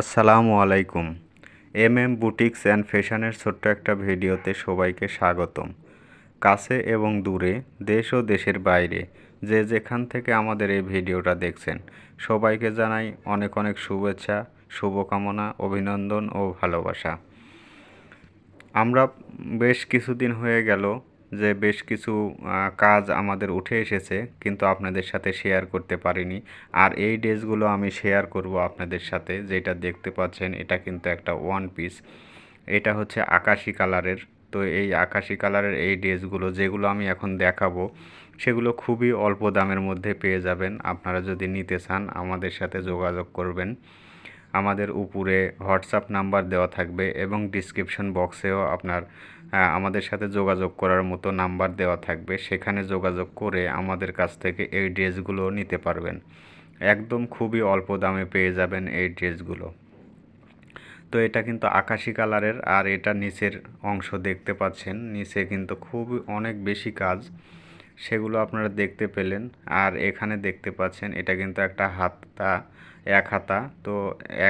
আসসালামু আলাইকুম। M M boutiques and ফ্যাশনের ছোট্ট একটা ভিডিওতে সবাইকে স্বাগতম। কাছে এবং দূরে, দেশ ও দেশের বাইরে যে যেখান থেকে আমাদের এই ভিডিওটা দেখছেন, সবাইকে জানাই অনেক অনেক শুভেচ্ছা, শুভকামনা, অভিনন্দন ও ভালোবাসা। আমরা বেশ কিছুদিন হয়ে গেল যে বেশ কিছু কাজ আমাদের উঠে এসেছে, কিন্তু আপনাদের সাথে শেয়ার করতে পারিনি। আর এই ড্রেসগুলো আমি শেয়ার করব আপনাদের সাথে, যেটা দেখতে পাচ্ছেন, এটা কিন্তু একটা ওয়ান পিস এটা হচ্ছে আকাশি কালারের তো এই আকাশি কালারের এই ড্রেসগুলো যেগুলো আমি এখন দেখাবো, সেগুলো খুবই অল্প দামের মধ্যে পেয়ে যাবেন। আপনারা যদি নিতে চান, আমাদের সাথে যোগাযোগ করবেন। আমাদের উপরে হোয়াটসঅ্যাপ নাম্বার দেওয়া থাকবে এবং ডিসক্রিপশন বক্সেও আপনার আমাদের সাথে যোগাযোগ করার মতো নাম্বার দেওয়া থাকবে। সেখানে যোগাযোগ করে আমাদের কাছ থেকে এই ড্রেসগুলো নিতে পারবেন। একদম খুবই অল্প দামে পেয়ে যাবেন এই ড্রেসগুলো। তো এটা কিন্তু আকাশি কালারের আর এটা নিচের অংশ দেখতে পাচ্ছেন। নিচে কিন্তু খুব অনেক বেশি কাজ। সেগুলো আপনারা দেখতে পেলেন। আর এখানে দেখতে পাচ্ছেন, এটা কিন্তু একটা হাতা এক হাতা, তো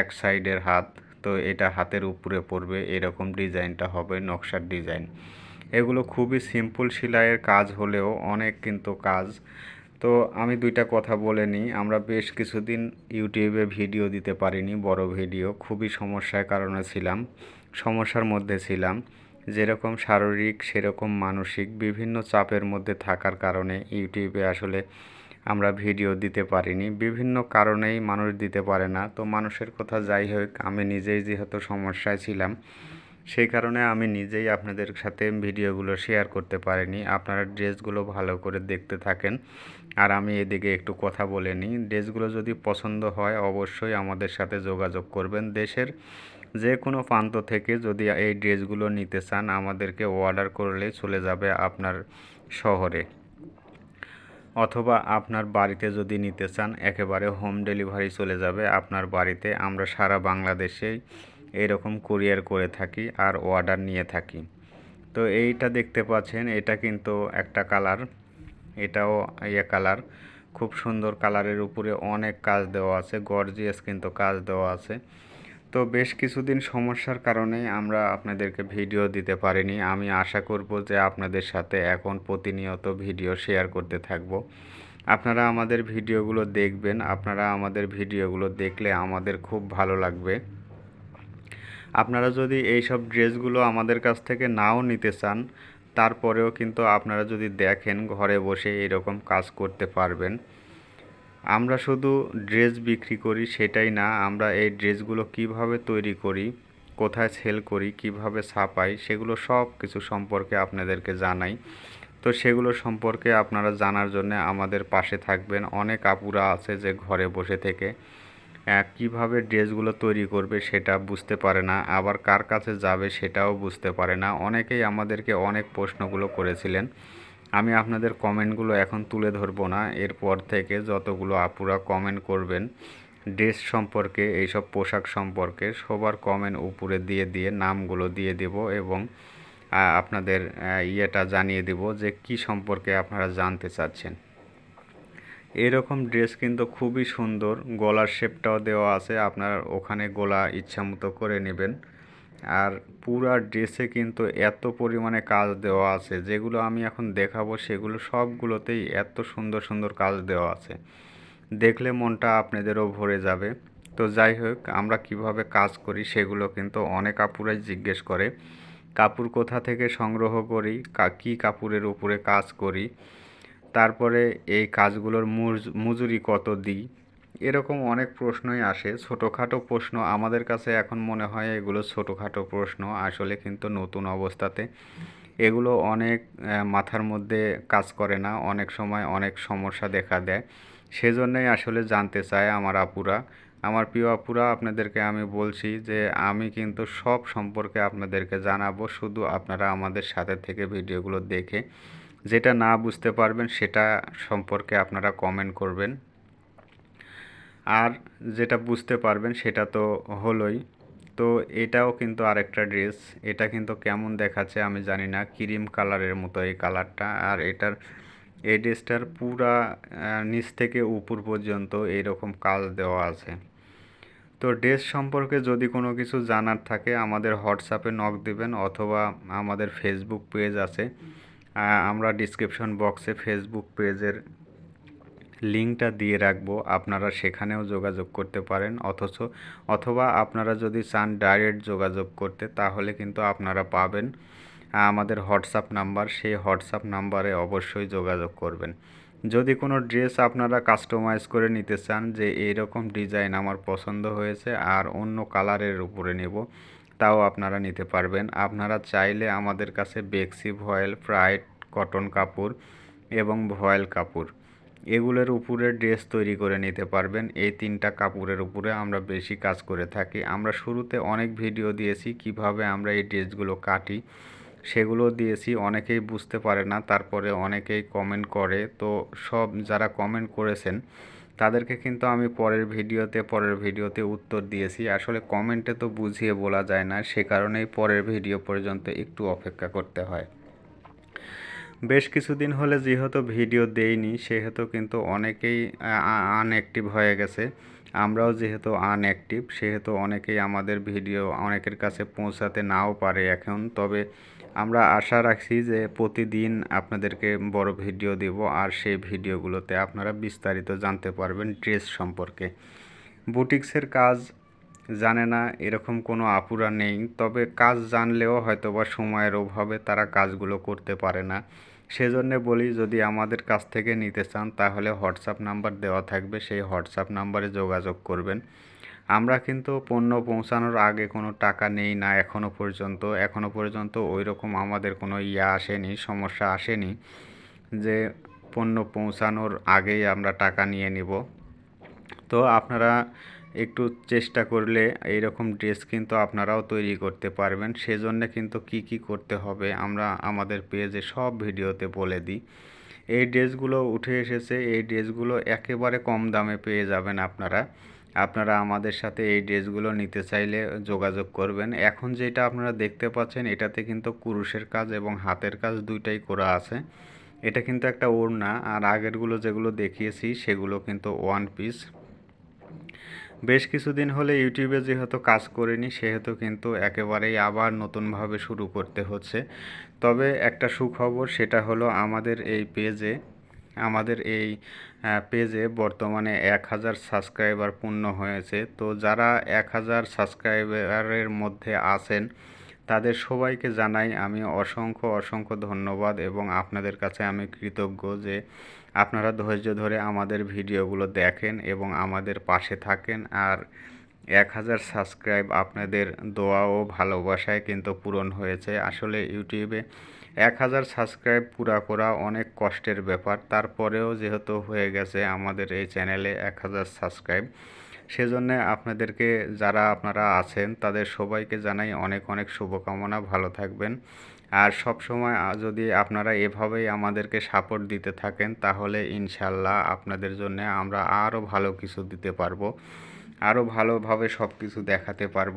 এক সাইডের হাত, তো এটা হাতের উপরে পড়বে, এরকম ডিজাইনটা হবে, নকশার ডিজাইন। এগুলো খুবই সিম্পল সেলাইয়ের কাজ হলেও অনেক কিন্তু কাজ। তো আমি দুইটা কথা বলে নিই, আমরা বেশ কিছুদিন ইউটিউবে ভিডিও দিতে পারিনি, বড় ভিডিও, খুবই সমস্যার কারণে ছিলাম, সমস্যার মধ্যে ছিলাম। যেরকম শারীরিক, সেরকম মানসিক, বিভিন্ন চাপের মধ্যে থাকার কারণে ইউটিউবে আসলে আমরা ভিডিও দিতে পারিনি। বিভিন্ন কারণেই মানুষ দিতে পারে না। তো মানুষের কথা যাই হোক, আমি নিজেই যেহেতু সমস্যায় ছিলাম, সেই কারণে আমি নিজেই আপনাদের সাথে ভিডিওগুলো শেয়ার করতে পারিনি। আপনারা ড্রেসগুলো ভালো করে দেখতে থাকেন। আর আমি এদিকে একটু কথা বলে নিই। ড্রেসগুলো যদি পছন্দ হয়, অবশ্যই আমাদের সাথে যোগাযোগ করবেন। দেশের যে কোনো প্রান্ত থেকে যদি এই ড্রেসগুলো নিতে চান, আমাদেরকে অর্ডার করলে চলে যাবে আপনার শহরে। অথবা আপনার বাড়িতে যদি নিতে চান, একেবারে হোম ডেলিভারি চলে যাবে আপনার বাড়িতে। আমরা সারা বাংলাদেশেই এরকম কুরিয়ার করে থাকি আর অর্ডার নিয়ে থাকি। তো এইটা দেখতে পাচ্ছেন, এটা কিন্তু একটা কালার। এটাও ইয়ে কালার। খুব সুন্দর কালারের উপরে অনেক কাজ দেওয়া আছে, গর্জিয়াস কিন্তু কাজ দেওয়া আছে। তো বেশ কিছুদিন সমস্যার কারণে আমরা আপনাদেরকে ভিডিও দিতে পারিনি। আমি আশা করব যে আপনাদের সাথে এখন প্রতিনিয়ত ভিডিও শেয়ার করতে থাকব। আপনারা আমাদের ভিডিওগুলো দেখবেন। আপনারা আমাদের ভিডিওগুলো দেখলে আমাদের খুব ভালো লাগবে। আপনারা যদি এই সব ড্রেসগুলো আমাদের কাছ থেকে নাও নিতে চান, তারপরেও কিন্তু আপনারা যদি দেখেন, ঘরে বসে এরকম কাজ করতে পারবেন। আমরা শুধু ড্রেস বিক্রি করি সেটাই না, আমরা এই ড্রেসগুলো কীভাবে তৈরি করি, কোথায় সেল করি, কীভাবে ছাপাই, সেগুলো সব কিছু সম্পর্কে আপনাদেরকে জানাই। তো সেগুলো সম্পর্কে আপনারা জানার জন্য আমাদের পাশে থাকবেন। অনেক আপুরা আছে যে ঘরে বসে থেকে কীভাবে ড্রেসগুলো তৈরি করবে সেটা বুঝতে পারে না, আবার কার কাছে যাবে সেটাও বুঝতে পারে না। অনেকেই আমাদেরকে অনেক প্রশ্নগুলো করেছিলেন। আমি আপনাদের কমেন্টগুলো এখন তুলে ধরবো না। এরপর থেকে যতগুলো আপুরা কমেন্ট করবেন, ড্রেস সম্পর্কে, এইসব পোশাক সম্পর্কে, সবার কমেন্ট উপরে দিয়ে দিয়ে, নামগুলো দিয়ে দেব এবং আপনাদের ইয়েটা জানিয়ে দেব যে কি সম্পর্কে আপনারা জানতে চাচ্ছেন। এরকম ড্রেস কিন্তু খুবই সুন্দর, গলার শেপটাও দেওয়া আছে, আপনার ওখানে গলা ইচ্ছামতো করে নেবেন। আর পুরা ড্রেসে কিন্তু এত পরিমাণে কাজ দেওয়া আছে। যেগুলো আমি এখন দেখাবো, সেগুলো সবগুলোতেই এত সুন্দর সুন্দর কাজ দেওয়া আছে। দেখলে মনটা আপনাদেরও ভরে যাবে। তো যাই হোক, আমরা কীভাবে কাজ করি সেগুলো কিন্তু অনেক আপুরাই জিজ্ঞেস করে। কাপড় কোথা থেকে সংগ্রহ করি, কা- কাপড়ের উপরে কাজ করি? তারপরে এই কাজগুলোর মুজ- মজুরি কত দিই? এরকম অনেক প্রশ্নই আসে। ছোটোখাটো প্রশ্ন আমাদের কাছে এখন মনে হয় এগুলো ছোটোখাটো প্রশ্ন, আসলে কিন্তু নতুন অবস্থাতে। এগুলো অনেক মাথার মধ্যে কাজ করে না, অনেক সময় অনেক সমস্যা দেখা দেয়। সেজন্যই আসলে জানতে চায় আমার আপুরা। আমার প্রিয় আপুরা, আপনাদেরকে আমি বলছি যে, আমি কিন্তু সব সম্পর্কে আপনাদেরকে জানাব, শুধু আপনারা আমাদের সাথে থেকে ভিডিওগুলো দেখে। যেটা না বুঝতে পারবেন, সেটা সম্পর্কে আপনারা কমেন্ট করবেন। আর যেটা বুঝতে পারবেন সেটা তো হলোই। তো এটাও কিন্তু আরেকটা ড্রেস। এটা কিন্তু কেমন দেখাচ্ছে আমি জানি না। ক্রিম কালারের মতো এই কালারটা। আর এটার, এই ড্রেসটার পুরা নিচ থেকে উপর পর্যন্ত এইরকম কাজ দেওয়া আছে। তো ড্রেস সম্পর্কে যদি কোনো কিছু জানার থাকে, আমাদের হোয়াটসঅ্যাপে নক দিবেন অথবা আমাদের ফেসবুক পেজ আছে। আমরা ডিসক্রিপশন বক্সে ফেসবুক পেজের লিঙ্কটা দিয়ে রাখব। আপনারা সেখানেও যোগাযোগ করতে পারেন, অথচ অথবা আপনারা যদি চান ডাইরেক্ট যোগাযোগ করতে, তাহলে কিন্তু আপনারা পাবেন। আমাদের হোয়াটসঅ্যাপ নাম্বার, সেই হোয়াটসঅ্যাপ নাম্বারে অবশ্যই যোগাযোগ করবেন। যদি কোনো ড্রেস আপনারা কাস্টমাইজ করে নিতে চান যে এইরকম ডিজাইন আমার পছন্দ হয়েছে আর অন্য কালারের উপরে নেব, তাও আপনারা নিতে পারবেন। আপনারা চাইলে আমাদের কাছে বেক্সি ভয়েল, ফ্রাইড কটন কাপড় এবং ভয়েল কাপড়। এগুলোর উপরে ড্রেস তৈরি করে নিতে পারবেন। এই তিনটা কাপড়ের উপরে আমরা বেশি কাজ করে থাকি। আমরা শুরুতে অনেক ভিডিও দিয়েছি কীভাবে আমরা এই ড্রেসগুলো কাটি। সেগুলো দিয়েছি, অনেকেই বুঝতে পারে না, তারপরে অনেকেই কমেন্ট করে। তো সব যারা কমেন্ট করেছেন, তাদেরকে কিন্তু আমি পরের ভিডিওতে পরের ভিডিওতে উত্তর দিয়েছি। আসলে কমেন্টে তো বুঝিয়ে বলা যায় না, সে কারণেই পরের ভিডিও পর্যন্ত একটু অপেক্ষা করতে হয়। বেশ কিছুদিন হলে যেহেতু ভিডিও দেইনি, সেহেতু কিন্তু অনেকেই আনঅ্যাক্টিভ হয়ে গেছে। আমরাও যেহেতু আনঅ্যাক্টিভ সেহেতু অনেকেই আমাদের ভিডিও অনেকের কাছে পৌঁছাতে নাও পারে এখন। তবে আমরা আশা রাখছি যে প্রতিদিন আপনাদেরকে বড় ভিডিও দেব আর সেই ভিডিওগুলোতে আপনারা বিস্তারিত জানতে পারবেন ড্রেস সম্পর্কে। বুটিক্সের কাজ জানে না, এরকম কোনো আপুরা নেই, তবে কাজ জানলেও হয়তো বা সময়ের অভাবে তারা কাজগুলো করতে পারে না। সেজন্য বলি, যদি আমাদের কাছ থেকে নিতে চান, তাহলে হোয়াটসঅ্যাপ নাম্বার দেওয়া থাকবে, সেই হোয়াটসঅ্যাপ নাম্বারে যোগাযোগ করবেন। আমরা কিন্তু পণ্য পৌঁছানোর আগে কোনো টাকা নেই না এখনও পর্যন্ত। এখনও পর্যন্ত ওই রকম আমাদের কোনো ইয়া আসেনি, সমস্যা আসেনি যে পণ্য পৌঁছানোর আগেই আমরা টাকা নিয়ে নিব। তো আপনারা একটু চেষ্টা করলে এইরকম ড্রেস কিন্তু আপনারাও তৈরি করতে পারবেন। সেজন্য কিন্তু কি কি করতে হবে আমরা আমাদের পেজে সব ভিডিওতে বলে দিই। এই ড্রেসগুলো উঠে এসেছে, এই ড্রেসগুলো একেবারে কম দামে পেয়ে যাবেন আপনারা। আপনারা আমাদের সাথে এই ড্রেসগুলো নিতে চাইলে যোগাযোগ করবেন। এখন যেটা আপনারা দেখতে পাচ্ছেন, এটাতে কিন্তু কুরুশের কাজ এবং হাতের কাজ দুইটাই করা আছে। এটা কিন্তু একটা ওড়না, আর আগেরগুলো যেগুলো দেখিয়েছি, সেগুলো কিন্তু ওয়ান পিস। বেশ কিছুদিন হলে ইউটিউবে যেহেতু কাজ করিনি, সেহেতু কিন্তু একেবারেই আবার নতুনভাবে শুরু করতে হচ্ছে। তবে একটা সুখবর, সেটা হলো আমাদের এই পেজে, আমাদের এই পেজে বর্তমানে এক হাজার সাবস্ক্রাইবার পূর্ণ হয়েছে। তো যারা এক হাজার সাবস্ক্রাইবারের মধ্যে আছেন, তাদের সবাইকে জানাই আমি অসংখ্য অসংখ্য ধন্যবাদ এবং আপনাদের কাছে আমি কৃতজ্ঞ যে আপনারা ধৈর্য ধরে আমাদের ভিডিওগুলো দেখেন এবং আমাদের পাশে থাকেন। আর এক হাজার সাবস্ক্রাইব আপনাদের দোয়া ও ভালোবাসায় কিন্তু পূরণ হয়েছে। আসলে ইউটিউবে এক হাজার সাবস্ক্রাইব পুরা করা অনেক কষ্টের ব্যাপার। তারপরেও যেহেতু হয়ে গেছে আমাদের এই চ্যানেলে এক হাজার সাবস্ক্রাইব সেজন্য আপনাদেরকে যারা আপনারা আছেন, তাদের সবাইকে জানাই অনেক অনেক শুভকামনা। ভালো থাকবেন। আর সব সময় যদি আপনারা এভাবেই আমাদেরকে সাপোর্ট দিতে থাকেন, তাহলে ইনশাল্লাহ আপনাদের জন্য আমরা আরও ভালো কিছু দিতে পারব। আরও ভালোভাবে সব কিছু দেখাতে পারব।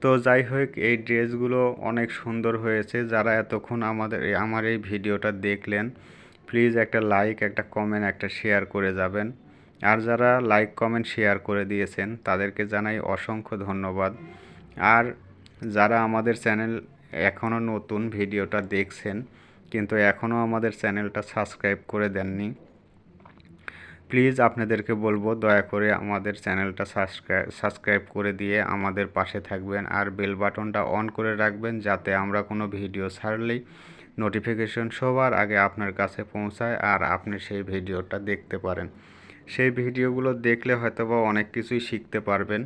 তো যাই হোক, এই ড্রেসগুলো অনেক সুন্দর হয়েছে। যারা এতক্ষণ আমাদের, আমার এই ভিডিওটা দেখলেন প্লিজ একটা লাইক একটা কমেন্ট একটা শেয়ার করে যাবেন। আর যারা লাইক, কমেন্ট, শেয়ার করে দিয়েছেন, তাদেরকে জানাই অসংখ্য ধন্যবাদ। আর যারা আমাদের চ্যানেল এখনও নতুন ভিডিওটা দেখছেন, কিন্তু এখনও আমাদের চ্যানেলটা সাবস্ক্রাইব করে দেননি, প্লিজ আপনাদেরকে বলব, দয়া করে আমাদের চ্যানেলটা সাবস্ক্রাইব সাবস্ক্রাইব করে দিয়ে আমাদের পাশে থাকবেন। আর বেল বাটনটা অন করে রাখবেন, যাতে আমরা কোনো ভিডিও ছাড়লেই নোটিফিকেশন সবার আগে আপনার কাছে পৌঁছায় আর আপনি সেই ভিডিওটা দেখতে পারেন। সেই ভিডিওগুলো দেখলে হয়তোবা অনেক কিছুই শিখতে পারবেন।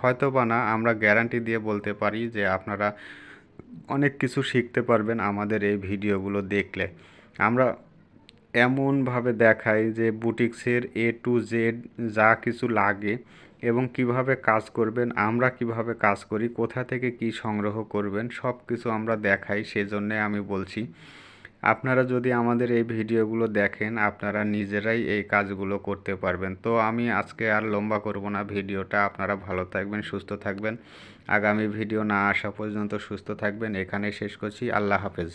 হয়তোবা না, আমরা গ্যারান্টি দিয়ে বলতে পারি যে আপনারা অনেক কিছু শিখতে পারবেন আমাদের এই ভিডিওগুলো দেখলে। আমরা এমনভাবে দেখাই যে বুটিক্সের এ টু জেড যা কিছু লাগে এবং কীভাবে কাজ করবেন, আমরা কীভাবে কাজ করি, কোথা থেকে কি সংগ্রহ করবেন সব কিছু আমরা দেখাই, সেজন্যে আমি বলছি। আপনারা যদি আমাদের এই ভিডিওগুলো দেখেন, আপনারা নিজেরাই এই কাজগুলো করতে পারবেন। তো আমি আজকে আর লম্বা করব না, ভিডিওটা আপনারা ভালো থাকবেন, সুস্থ থাকবেন। আগামী ভিডিও না আসা পর্যন্ত সুস্থ থাকবেন। এখানে শেষ করছি। আল্লাহ হাফেজ।